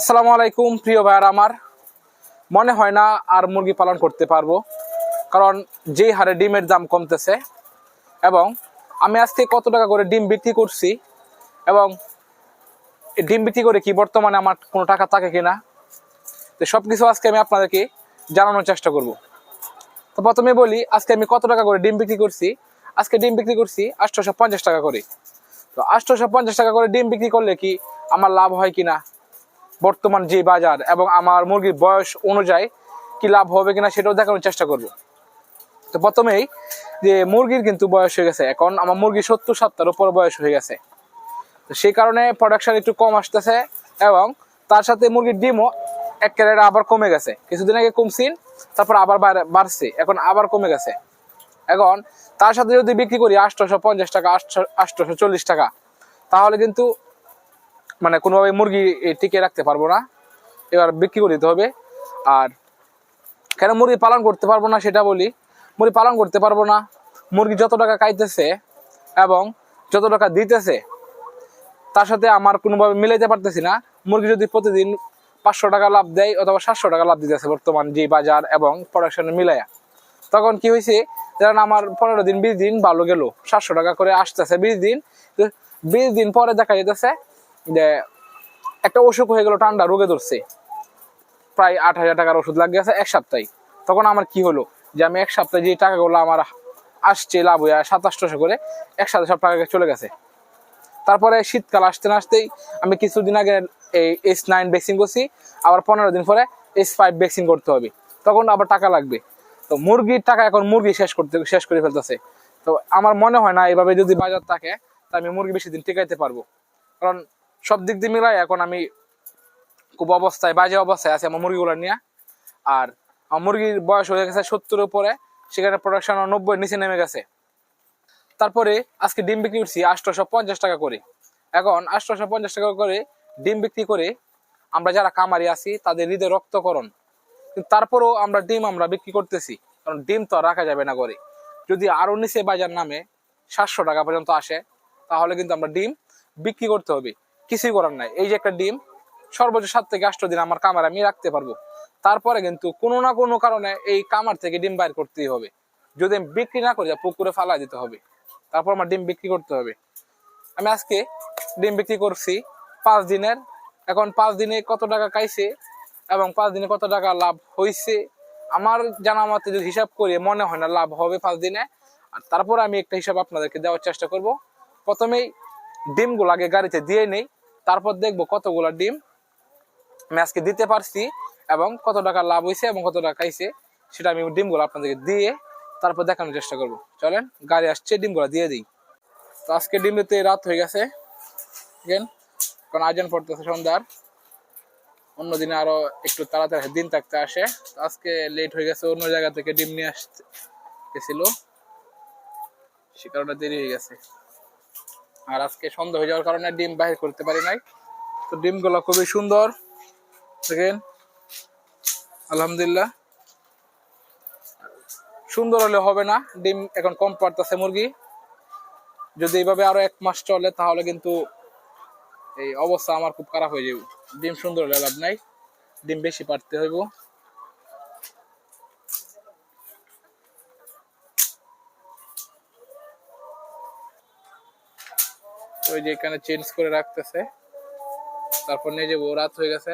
আসসালামু আলাইকুম, প্রিয় ভাইয়ার আমার। মনে হয় না আর মুরগি পালন করতে পারব, কারণ যেই হারে ডিমের দাম কমতেছে এবং আমি আজকে কত টাকা করে ডিম বিক্রি করছি এবং ডিম বিক্রি করে কি বর্তমানে আমার কোনো টাকা থাকে কিনা, তো সব কিছু আজকে আমি আপনাদেরকে জানানোর চেষ্টা করব। তো প্রথমে বলি, আজকে আমি কত টাকা করে ডিম বিক্রি করছি? আজকে ডিম বিক্রি করছি আটশোশো পঞ্চাশ টাকা করে। তো আটশোশো পঞ্চাশ টাকা করে ডিম বিক্রি করলে কি আমার লাভ হয় কিনা? বর্তমান যে বাজার এবং আমার মুরগির বয়স অনুযায়ী কি লাভ হবে কিনা সেটাও দেখানোর চেষ্টা করব। তো প্রথমেই যে মুরগির কিন্তু বয়স হয়ে গেছে। এখন আমার মুরগি সত্তর সত্তর উপর বয়স হয়ে গেছে। তো সেই কারণে প্রোডাকশন একটু কম আসতেছে এবং তার সাথে মুরগির ডিমও এক ক্যারেট আবার কমে গেছে। কিছুদিন আগে কমছিল, তারপর আবার বাড়- বাড়ছে, এখন আবার কমে গেছে। এখন তার সাথে যদি বিক্রি করি আটশোশো পঞ্চাশ টাকা, আটশো, আটশোশো চল্লিশ টাকা, তাহলে কিন্তু মানে কোনোভাবে মুরগি টিকে রাখতে পারব না। এবার বিক্রি করে দিতে হবে। আর কেন মুরগি পালন করতে পারব না সেটা বলি। মুরগি পালন করতে পারব না। মুরগি যত টাকা খাইতেছে এবং যত টাকা দিতেছে, তার সাথে আমার কোনোভাবে মিলাইতে পারতেছি না। মুরগি যদি প্রতিদিন পাঁচশো টাকা লাভ দেয় অথবা সাতশো টাকা লাভ দিতেছে বর্তমান যে বাজার এবং প্রোডাকশনে মিলাইয়া। তখন কি হয়েছে যেমন আমার পনেরো দিন, বিশ দিন ভালো গেল। সাতশো টাকা করে আসতেছে বিশ দিন। বিশ দিন পরে দেখা যেতেছে যে একটা অসুখ হয়ে গেল, ঠান্ডা, রোগে ধরছে। প্রায় আট হাজার টাকার ওষুধ লাগিয়ে গেছে এক সপ্তাহে। তখন আমার কি হলো যে আমি এক সপ্তাহে যে টাকাগুলো আমার আসছে, লাভ হয়ে সাতাশশো করে, একসাথে সব টাকা চলে গেছে। তারপরে শীতকাল আসতে না আসতেই আমি কিছুদিন আগে এই এস নাইন ভ্যাকসিন করছি, আবার পনেরো দিন পরে এস ফাইভ ভ্যাকসিন করতে হবে। তখন আবার টাকা লাগবে। তো মুরগির টাকা এখন মুরগি শেষ করতে, শেষ করে ফেলতেছে। তো আমার মনে হয় না এভাবে যদি বাজার থাকে তা আমি মুরগি বেশি দিন টিকাইতে পারব। কারণ সব দিক দিয়ে মিলাই এখন আমি খুব অবস্থায়, বাজে অবস্থায় আছে আমার মুরগিগুলো নিয়ে। আর আমার মুরগির বয়স হয়ে গেছে সত্তরের উপরে, সেখানে প্রোডাকশন নব্বই নিচে নেমে গেছে। তারপরে আজকে ডিম বিক্রি করছি আটশোশো পঞ্চাশ টাকা করে। এখন আটশোশো পঞ্চাশ টাকা করে ডিম বিক্রি করে আমরা যারা কামারি আছি, তাদের হৃদয় রক্তকরণ। কিন্তু তারপরেও আমরা ডিম আমরা বিক্রি করতেছি, কারণ ডিম তো আর রাখা যাবে না করে যদি আরও নিচে বাজার নামে সাতশো টাকা পর্যন্ত আসে, তাহলে কিন্তু আমরা ডিম বিক্রি করতে হবে। কিছুই করার নাই। এই যে একটা ডিম, সর্বোচ্চ সাত থেকে আষ্ট দিন আমার কামার আমি রাখতে পারব। তারপরে কিন্তু কোনো না কোনো কারণে এই কামার থেকে ডিম বাইর করতেই হবে। যদি আমি বিক্রি না করি পুকুরে ফালা দিতে হবে। তারপর আমার ডিম বিক্রি করতে হবে। আমি আজকে ডিম বিক্রি করছি পাঁচ দিনের। এখন পাঁচ দিনে কত টাকা খাইছে এবং পাঁচ দিনে কত টাকা লাভ হয়েছে আমার জানা মতে যদি হিসাব করি মনে হয় না লাভ হবে পাঁচ দিনে। আর তারপর আমি একটা হিসাব আপনাদেরকে দেওয়ার চেষ্টা করব। প্রথমেই ডিমগুলো আগে গাড়িতে দিয়ে নেই। তারপর দেখব কতগুলা ডিম আজকে দিতে পারছি এবং কত টাকা লাভ হয়েছে এবং কত টাকা খাইছে, সেটা আমি ডিমগুলো আপনাদেরকে দিয়ে তারপর দেখানোর চেষ্টা করব। চলেন, গাড়ি আসছে, ডিমগুলো দিয়ে দিই। তো আজকে ডিম দিতে রাত হয়ে গেছে। কারণ আয়োজন পড়তেছে সন্ধ্যার। অন্য দিনে আরও একটু তাড়াতাড়ি দিন থাকতে আসে। আজকে লেট হয়ে গেছে, অন্য জায়গা থেকে ডিম নিয়ে আসতে গেছিল সে কারণে দেরি হয়ে গেছে। আর আজকে সন্ধ্যা হয়ে যাওয়ার কারণে ডিম বাহির করতে পারি নাই। তো ডিমগুলো খুবই সুন্দর। দেখেন, আলহামদুলিল্লাহ। সুন্দর হলে হবে না, ডিম এখন কম পারতেছে মুরগি। যদি এইভাবে আরও এক মাস চলে, তাহলে কিন্তু এই অবস্থা আমার খুব খারাপ হয়ে যাবে। ডিম সুন্দর হলে লাভ নাই, ডিম বেশি পারতে হইব। ওই যে এখানে চেঞ্জ করে রাখতেছে। তারপর নিয়ে যাব, রাত হয়ে গেছে।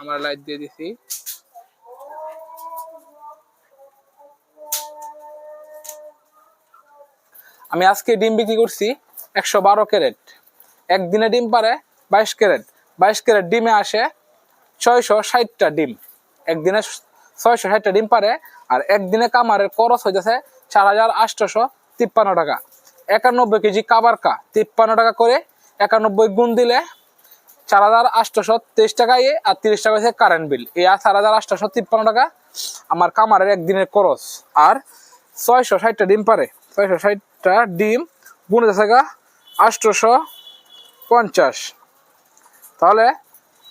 আমার লাইট দিয়ে দিছি। আমি আজকে ডিম বিক্রি করছি একশো বারো ক্যারেট। একদিনে ডিম পারে বাইশ ক্যারেট। বাইশ ক্যারেট ডিমে আসে ছয়শো ষাটটা ডিম। একদিনে ছয়শো ষাটটা ডিম পারে আর একদিনে কামারের খরচ হইতেছে চার হাজার আটশোশো তিপ্পান্ন টাকা। একানব্বই কেজি কাবার কা তিপ্পান্ন টাকা করে একানব্বই গুণ দিলে চার হাজার আটশোশো তেইশ টাকা ইয়ে আর তিরিশ টাকা হচ্ছে কারেন্ট বিল এই আর চার হাজার আটশোশো তিপ্পান্ন টাকা আমার কামারের একদিনের খরচ। আর ছয়শো ষাটটা ডিম পারে। ছয়শো ষাটটা ডিম গুণে গা আটশোশো পঞ্চাশ। তাহলে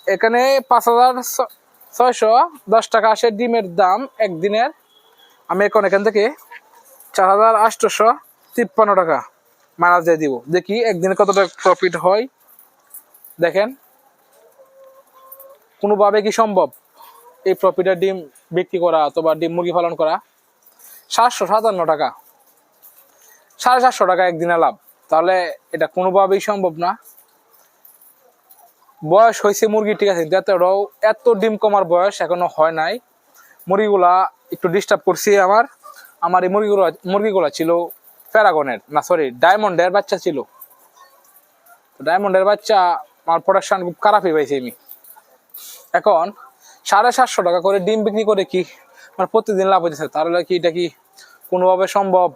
এখানে পাঁচ হাজার ছয়শো দশ টাকা আসে ডিমের দাম একদিনের। আমি এখন এখান থেকে চার হাজার আটশোশো তিপ্পান্ন টাকা মাইনাস দিয়ে দিব। দেখি একদিনে কত টাকা প্রফিট হয়। দেখেন। কোনোভাবে কি সম্ভব? এই প্রফিটের ডিম বিক্রি করা অথবা ডিম মুরগি পালন করা সাতশো সাতান্ন টাকা। সাড়ে সাতশো টাকা একদিনে লাভ। তাহলে এটা কোনোভাবেই সম্ভব না। বয়স হয়েছে মুরগি ঠিক আছে এতটাও এত ডিম কমার বয়স এখনও হয় নাই। মুরগিগুলা একটু ডিস্টার্ব করছি আমার। আমার এই মুরগিগুলো মুরগিগুলা ছিল প্যারাগনের না সরি ডায়মন্ডের বাচ্চা ছিল। ডায়মন্ডের বাচ্চা, আমার প্রোডাকশন খুব খারাপই পাইছি আমি। এখন সাড়ে সাতশো টাকা করে ডিম বিক্রি করে কি মানে প্রতিদিন লাভ হচ্ছে তাহলে কি এটা কি কোনোভাবে সম্ভব?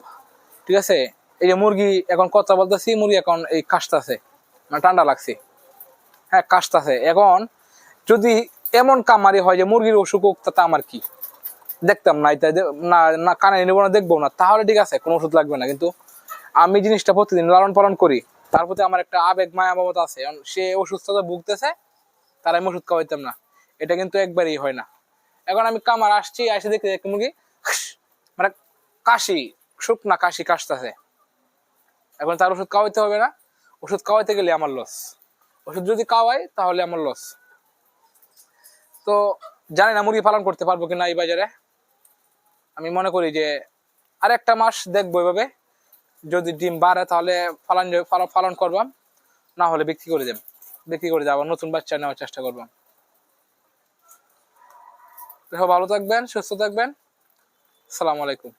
ঠিক আছে? এই যে মুরগি এখন কথা বলতেছি, মুরগি এখন এই কাশতাছে। মানে ঠান্ডা লাগছে। হ্যাঁ কাশতাছে। এখন যদি এমন কামারি হয় যে মুরগির অসুখ তাতে আমার কি? দেখতাম না দে- না না, কানে নেব না, দেখব না। তাহলে ঠিক আছে, কোনো ওষুধ লাগবে না। কিন্তু আমি জিনিসটা প্রতিদিন লালন পালন করি। তার প্রতি আমার একটা আবেগ, মায়া মমতা আছে। সে অসুস্থতা ভুগতেছে, তার আমি ওষুধ খাওয়াইতাম না। এটা কিন্তু একবারই হয় না। এখন আমি কামার আসছি, আসে দেখি মুরগি মানে কাশি, শুকনা কাশি কাশতেছে। এখন তার ওষুধ খাওয়াইতে হবে না। ওষুধ খাওয়াইতে গেলে আমার লস ওষুধ যদি খাওয়াই, তাহলে আমার লস তো জানি না মুরগি পালন করতে পারব কিনা এই বাজারে। আমি মনে করি যে আর একটা মাস দেখব এভাবে। যদি ডিম বাড়ে তাহলে ফালন পালন করবাম না হলে বিক্রি করে দেব। বিক্রি করে যাব নতুন বাচ্চা নেওয়ার চেষ্টা করবাম ভালো থাকবেন, সুস্থ থাকবেন। আসসালামু আলাইকুম।